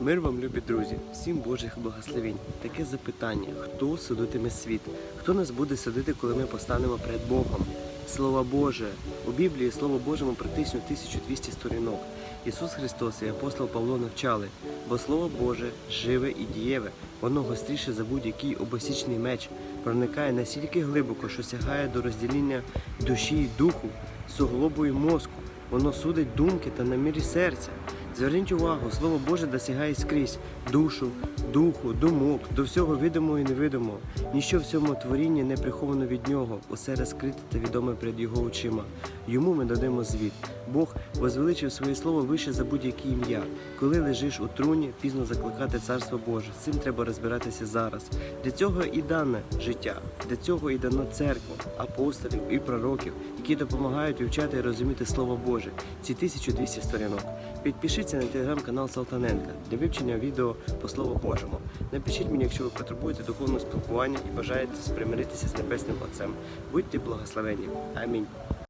Мир вам, любі друзі, всім Божих благословень. Таке запитання: хто судитиме світ? Хто нас буде судити, коли ми постанемо перед Богом? Слово Боже. У Біблії Слово Божому практично 1200 сторінок. Ісус Христос і апостол Павло навчали, бо Слово Боже живе і дієве, воно гостріше за будь-який обосічний меч, проникає настільки глибоко, що сягає до роздіління душі й духу, суглобу і мозку. Воно судить думки та намірі серця. Зверніть увагу, Слово Боже досягає скрізь душу, духу, думок, до всього відомого і невидимого. Ніщо в цьому творінні не приховано від нього, усе розкрите та відоме перед його очима. Йому ми дадемо звіт. Бог возвеличив своє слово вище за будь-яке ім'я. Коли лежиш у труні, пізно закликати царство Боже. З цим треба розбиратися зараз. Для цього і дане життя, для цього і дана церква, апостолів і пророків, які допомагають вивчати і розуміти Слово Боже. Ці 1200 сторінок. Підпишіться на телеграм-канал Салтаненка для вивчення відео по Слову Божому. Напишіть мені, якщо ви потребуєте духовного спілкування і бажаєте спримиритися з Небесним Отцем. Будьте благословені. Амінь.